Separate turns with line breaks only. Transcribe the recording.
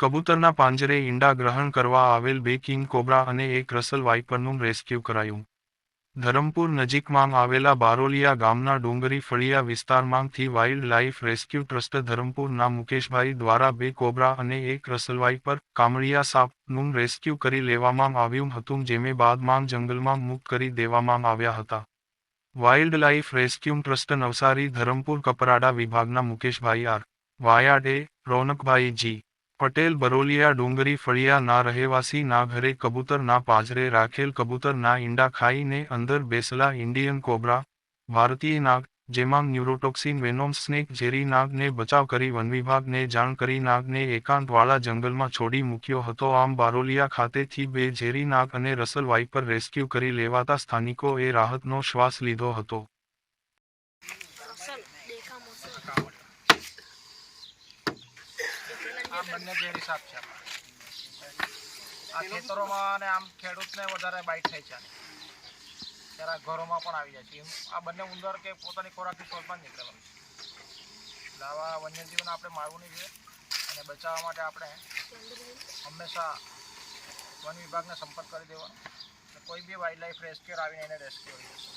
કબૂતરના પાંજરે ઈંડા ગ્રહણ કરવા આવેલ બે કિંગ કોબ્રા અને એક રસલ વાઇપરનું રેસ્ક્યુ કરાયું. ધરમપુર નજીકમાં આવેલા બારોલિયા ગામના ડુંગરી ફળિયા વિસ્તારમાંથી વાઇલ્ડ લાઇફ રેસ્ક્યુ ટ્રસ્ટ ધરમપુરના મુકેશભાઈ દ્વારા બે કોબ્રા અને એક રસલ વાઇપર કામળિયા સાપનું રેસ્ક્યુ કરી લેવામાં આવ્યું હતું જેમે બાદમાં જંગલમાં મુક્ત કરી દેવામાં આવ્યા હતા. Wild life rescue trust Navsari Dharampur Kaprada વિભાગના મુકેશભાઈ આર. વાયાડે, રોનકભાઈ જી. પટેલ બરોલિયા ડુંગરી ફળિયા ના રહેવાસી ના ઘરે કબૂતર ના પાજરે રાખેલ કબૂતર ના ઈંડા ખાઈને અંદર બેસલા ઇન્ડિયન કોબ્રા, ભારતીય નાગ, જેમાં ન્યુરોટોક્સિન વેનોમ સ્નેક ઝેરી નાગને બચાવ કરી વન વિભાગને જાણ કરી નાગને એકાંતવાળા જંગલમાં છોડી મૂક્યો હતો. આમ બારોલિયા ખાતેથી બે ઝેરી નાગ અને રસલ વાઇપર રેસ્ક્યુ કરી લેવાતા સ્થાનિકોએ રાહતનો શ્વાસ લીધો હતો.
આ બંને ઝેરી સાપ છે આ ખેતરોમાં અને આમ ખેડૂતને વધારે બાઇટ થાય છે. ત્યારે ત્યારે ઘરોમાં પણ આવી જાય છે. આ બંને ઉંદર કે પોતાની ખોરાકની શોધમાં જ નીકળેલો છે. આવા વન્યજીવને આપણે મારવું નહીં જોઈએ. અને બચાવવા માટે આપણે હંમેશા વન વિભાગને સંપર્ક કરી દેવાનો. કોઈ બી વાઇલ્ડ લાઈફ રેસ્ક્યુર આવીને એને રેસ્ક્યુ કરી દેશે.